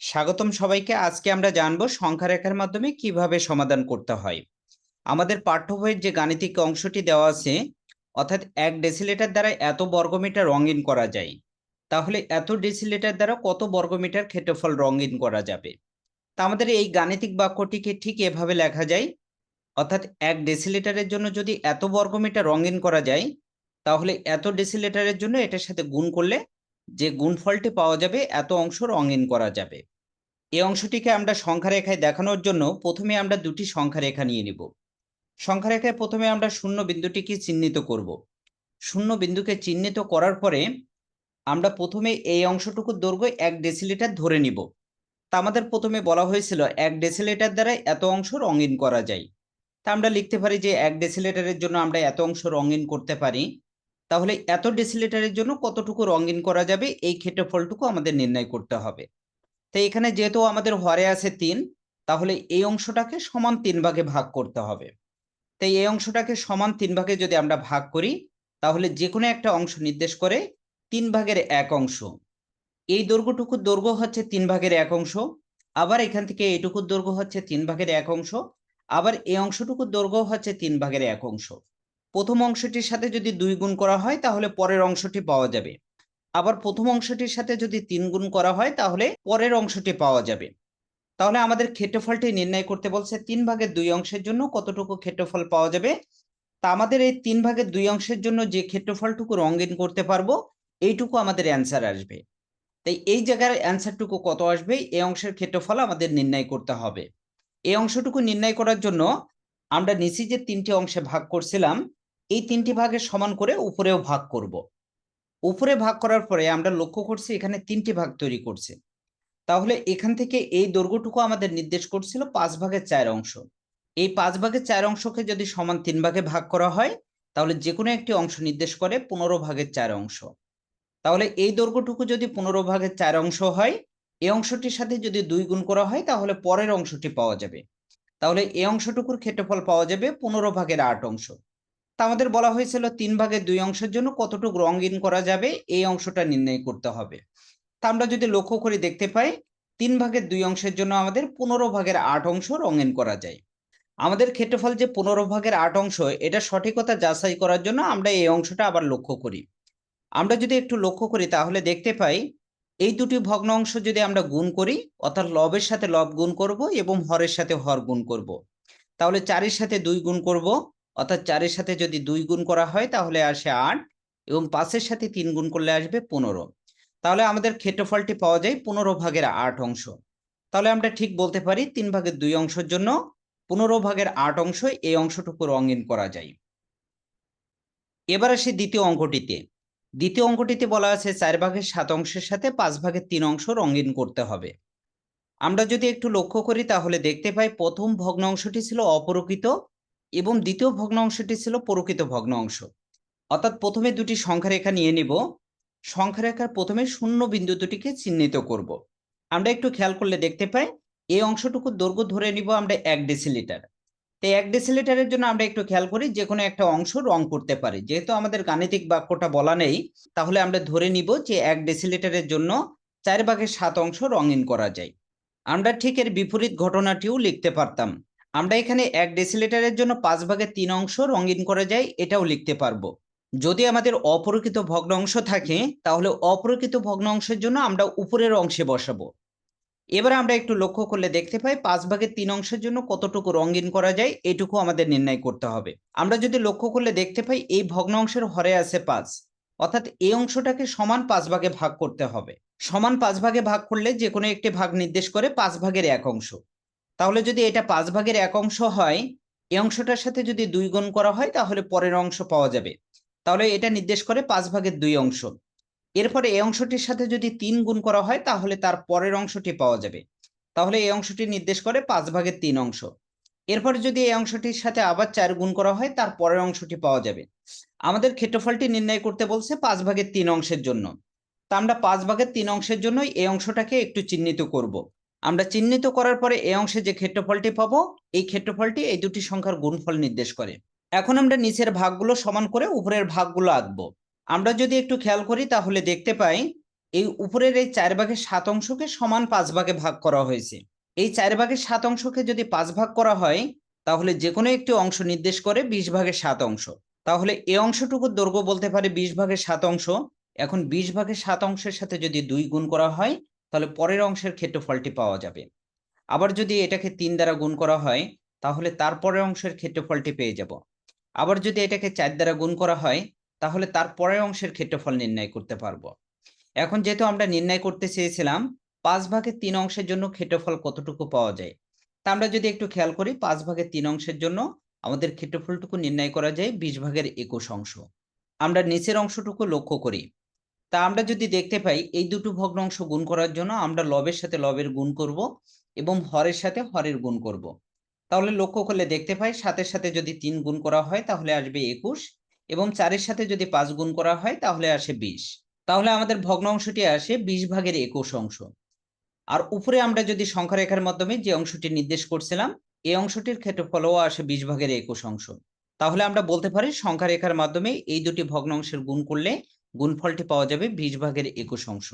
স্বাগতম সবাইকে। আজকে আমরা জানব সংখ্যা রেখার মাধ্যমে কীভাবে সমাধান করতে হয়। আমাদের পাঠ্য বইয়ের যে গাণিতিক অংশটি দেওয়া আছে, অর্থাৎ এক ডেসিলেটার দ্বারা এত বর্গমিটার রঙিন করা যায়, তাহলে এত ডেসিলেটার দ্বারা কত বর্গমিটার ক্ষেত্রফল রঙিন করা যাবে? তা আমাদের এই গাণিতিক বাক্যটিকে ঠিক এভাবে লেখা যায়, অর্থাৎ এক ডেসিলেটারের জন্য যদি এত বর্গমিটার রঙিন করা যায়, তাহলে এত ডেসিলেটারের জন্য এটার সাথে গুণ করলে যে গুণফলটি পাওয়া যাবে, এত অংশ রঙিন করা যাবে। এই অংশটিকে আমরা সংখ্যা রেখায় দেখানোর জন্য প্রথমে আমরা দুটি সংখ্যা রেখা নিয়ে নিব। সংখ্যা রেখায় প্রথমে আমরা শূন্য বিন্দুটিকে চিহ্নিত করব। শূন্য বিন্দুকে চিহ্নিত করার পরে আমরা প্রথমে এই অংশটুকুর দৈর্ঘ্য এক ডেসিলিটার ধরে নিব। তা আমাদের প্রথমে বলা হয়েছিল এক ডেসিলিটার দ্বারা এত অংশ রঙিন করা যায়। তা আমরা লিখতে পারি যে এক ডেসিলিটারের জন্য আমরা এত অংশ রঙিন করতে পারি। তাহলে এত ডেসিলিটারের জন্য কতটুকু রঙিন করা যাবে? এই ক্ষেত্রফলটুকু আমাদের নির্ণয় করতে হবে। তো এখানে যেহেতু আমাদের হরে আছে তিন, তাহলে এই অংশটাকে সমান তিন ভাগে ভাগ করতে হবে। তাই এই অংশটাকে সমান তিন ভাগে যদি আমরা ভাগ করি, তাহলে যে কোনো একটা অংশ নির্দেশ করে তিন ভাগের এক অংশ। এই দৈর্ঘ্যটুকুর দৈর্ঘ্য হচ্ছে তিন ভাগের এক অংশ, আবার এখান থেকে এইটুকুর দৈর্ঘ্য হচ্ছে তিন ভাগের এক অংশ, আবার এই অংশটুকুর দৈর্ঘ্য হচ্ছে তিন ভাগের এক অংশ। প্রথম অংশটির সাথে যদি দুই গুণ করা হয়, তাহলে পরের অংশটি পাওয়া যাবে। আবার প্রথম অংশটির সাথে যদি তিন গুণ করা হয়, তাহলে পরের অংশটি পাওয়া যাবে। তাহলে আমাদের ক্ষেত্রফলটি নির্ণয় করতে বলছে, তিন ভাগের দুই অংশের জন্য কতটুকু ক্ষেত্রফল পাওয়া যাবে? তা আমাদের এই তিন ভাগের দুই অংশের জন্য যে ক্ষেত্রফলটুকু রঙিন করতে পারব, এইটুকু আমাদের অ্যান্সার আসবে। তাই এই জায়গার অ্যান্সারটুকু কত আসবে? এই অংশের ক্ষেত্রফল আমাদের নির্ণয় করতে হবে। এই অংশটুকু নির্ণয় করার জন্য আমরা নিচে যে তিনটি অংশে ভাগ করছিলাম এই তিনটি ভাগের সমান করে উপরেও ভাগ করব। উপরে ভাগ করার পরে আমরা লক্ষ্য করছি এখানে তিনটি ভাগ তৈরি করছে। তাহলে এখান থেকে এই দৈর্ঘ্যটুকু আমাদের নির্দেশ করছিল পাঁচ ভাগের চার অংশ। এই পাঁচ ভাগের চার অংশকে যদি সমান তিন ভাগে ভাগ করা হয়, তাহলে যে কোনো একটি অংশ নির্দেশ করে পনেরো ভাগের চার অংশ। তাহলে এই দৈর্ঘ্যটুকু যদি পনেরো ভাগের চার অংশ হয় এই অংশটির সাথে যদি দুই গুণ করা হয়, তাহলে পরের অংশটি পাওয়া যাবে। তাহলে এই অংশটুকুর ক্ষেত্রফল পাওয়া যাবে পনেরো ভাগের আট অংশ। তা আমাদের বলা হয়েছিল তিন ভাগের দুই অংশের জন্য কতটুকু রঙিন করা যাবে, এই অংশটা নির্ণয় করতে হবে। তা আমরা যদি লক্ষ্য করে দেখতে পাই, তিন ভাগের দুই অংশের জন্য আমাদের পনেরো ভাগের আট অংশ রঙিন করা যায়। আমাদের ক্ষেত্রফল যে পনেরো ভাগের আট অংশ, এটা সঠিকতা যাচাই করার জন্য আমরা এই অংশটা আবার লক্ষ্য করি। আমরা যদি একটু লক্ষ্য করি, তাহলে দেখতে পাই, এই দুটি ভগ্ন অংশ যদি আমরা গুণ করি, অর্থাৎ লবের সাথে লব গুণ করব এবং হরের সাথে হর গুণ করব। তাহলে চারের সাথে দুই গুণ করব অর্থাৎ চারের সাথে যদি দুই গুণ করা হয়, তাহলে আসে আট এবং পাঁচের সাথে তিন গুণ করলে আসবে পনেরো। তাহলে আমাদের ক্ষেত্রফলটি পাওয়া যায় পনেরো ভাগের আট অংশ। তাহলে আমরা ঠিক বলতে পারি তিন ভাগের দুই অংশের জন্য পনেরো ভাগের আট অংশ এই অংশটুকু রঙিন করা যায়। এবার আসি দ্বিতীয় অঙ্কটিতে। দ্বিতীয় অঙ্কটিতে বলা আছে চার ভাগের সাত অংশের সাথে পাঁচ ভাগের তিন অংশ রঙিন করতে হবে। আমরা যদি একটু লক্ষ্য করি, তাহলে দেখতে পাই প্রথম ভগ্ন অংশটি ছিল অপরকিত এবং দ্বিতীয় ভগ্ন অংশটি ছিল প্রকৃত ভগ্ন অংশ। অর্থাৎ প্রথমে দুটি সংখ্যা রেখা নিয়ে নিব। সংখ্যা রেখার প্রথমে শূন্য বিন্দু দুটিকে চিহ্নিত করব। আমরা একটু খেয়াল করলে দেখতে পাই এই অংশটুকু দৈর্ঘ্য ধরে নিব আমরা এক ডেসিলিটার। তো এক ডেসিলিটারের জন্য আমরা একটু খেয়াল করি যে কোনো একটা অংশ রং করতে পারি। যেহেতু আমাদের গাণিতিক বাক্যটা বলা নেই, তাহলে আমরা ধরে নিব যে এক ডেসিলিটারের জন্য চার ভাগের সাত অংশ রঙিন করা যায়। আমরা ঠিক এর বিপরীত ঘটনাটিও লিখতে পারতাম। আমরা এখানে এক ডেসিলিটারের জন্য পাঁচ ভাগের তিন অংশ রঙিন করা যায় এটাও লিখতে পারব। যদি আমাদের অপরকৃত ভগ্ন অংশ থাকে, তাহলে অপরকৃত ভগ্ন অংশের জন্য আমরা উপরের অংশে বসাবো। এবার আমরা একটু লক্ষ্য করলে দেখতে পাই, পাঁচ ভাগের তিন অংশের জন্য কতটুকু রঙিন করা যায়, এটুকু আমাদের নির্ণয় করতে হবে। আমরা যদি লক্ষ্য করলে দেখতে পাই, এই ভগ্ন অংশের হরে আছে পাঁচ। অর্থাৎ এই অংশটাকে সমান পাঁচ ভাগে ভাগ করতে হবে। সমান পাঁচ ভাগে ভাগ করলে যে কোনো একটি ভাগ নির্দেশ করে পাঁচ ভাগের এক অংশ। তাহলে যদি এটা পাঁচ ভাগের এক অংশ হয়, এই অংশটার সাথে যদি দুই গুণ করা হয়, তাহলে পরের অংশ পাওয়া যাবে। তাহলে এটা নির্দেশ করে পাঁচ ভাগের দুই অংশ। এরপরে এই অংশটির সাথে যদি তিন গুণ করা হয়, তাহলে তার পরের অংশটি পাওয়া যাবে। তাহলে এই অংশটি নির্দেশ করে পাঁচ ভাগের তিন অংশ। এরপরে যদি এই অংশটির সাথে আবার চার গুণ করা হয়, তার পরের অংশটি পাওয়া যাবে। আমাদের ক্ষেত্রফলটি নির্ণয় করতে বলছে পাঁচ ভাগের তিন অংশের জন্য। তা আমরা পাঁচ ভাগের তিন অংশের জন্যই এই অংশটাকে একটু চিহ্নিত করব। আমরা চিহ্নিত করার পরে এই অংশে যে ক্ষেত্রফলটি পাবো, এই ক্ষেত্রফলটি এই দুটি সংখ্যার গুণফল নির্দেশ করে। এখন আমরা নিচের ভাগগুলো সমান করে উপরের ভাগগুলো আঁকবো। আমরা যদি একটু খেয়াল করি তাহলে দেখতে পাই, এই উপরের এই চার ভাগের সাত অংশকে সমান পাঁচ ভাগে ভাগ করা হয়েছে। এই চার ভাগের সাত অংশকে যদি পাঁচ ভাগ করা হয়, তাহলে যে কোনো একটি অংশ নির্দেশ করে বিশ ভাগের সাত অংশ। তাহলে এই অংশটুকুর দৈর্ঘ্য বলতে পারে বিশ ভাগের সাত অংশ। এখন বিশ ভাগের সাত অংশের সাথে যদি দুই গুণ করা হয় তাহলে পরের অংশের ক্ষেত্রফলটি পাওয়া যাবে। আবার যদি এটাকে তিন দ্বারা গুণ করা হয়, তাহলে তার পরের অংশের ক্ষেত্রফলটি পেয়ে যাব। আবার যদি এটাকে চার দ্বারা গুণ করা হয়, তাহলে তার পরের অংশের ক্ষেত্রফল নির্ণয় করতে পারব। এখন যেহেতু আমরা নির্ণয় করতে চেয়েছিলাম, পাঁচ ভাগের তিন অংশের জন্য ক্ষেত্রফল কতটুকু পাওয়া যায়? তা আমরা যদি একটু খেয়াল করি, পাঁচ ভাগের তিন অংশের জন্য আমাদের ক্ষেত্রফলটুকু নির্ণয় করা যায় বিশ ভাগের একুশ অংশ। আমরা নিচের অংশটুকু লক্ষ্য করি। তা আমরা যদি দেখতে পাই, এই দুটো ভগ্নাংশ গুণ করার জন্য আমরা লবের সাথে লবের গুণ করব এবং হরের সাথে হরের গুণ করব। তাহলে লক্ষ্য করলে দেখতে পাই, সাতের সাথে যদি তিন গুণ করা হয়, তাহলে আসবে একুশ এবং চারের সাথে যদি পাঁচ গুণ করা হয়, তাহলে আসে বিশ। তাহলে আমাদের ভগ্নাংশটি আসে বিশ ভাগের একুশ অংশ। আর উপরে আমরা যদি সংখ্যা রেখার মাধ্যমে যে অংশটি নির্দেশ করছিলাম, এই অংশটির ক্ষেত্রফলও আসে বিশ ভাগের একুশ অংশ। তাহলে আমরা বলতে পারি সংখ্যা রেখার মাধ্যমে এই দুটি ভগ্নাংশের গুণ করলে গুণফলটি পাওয়া যাবে বিশ ভাগের একুশ অংশ।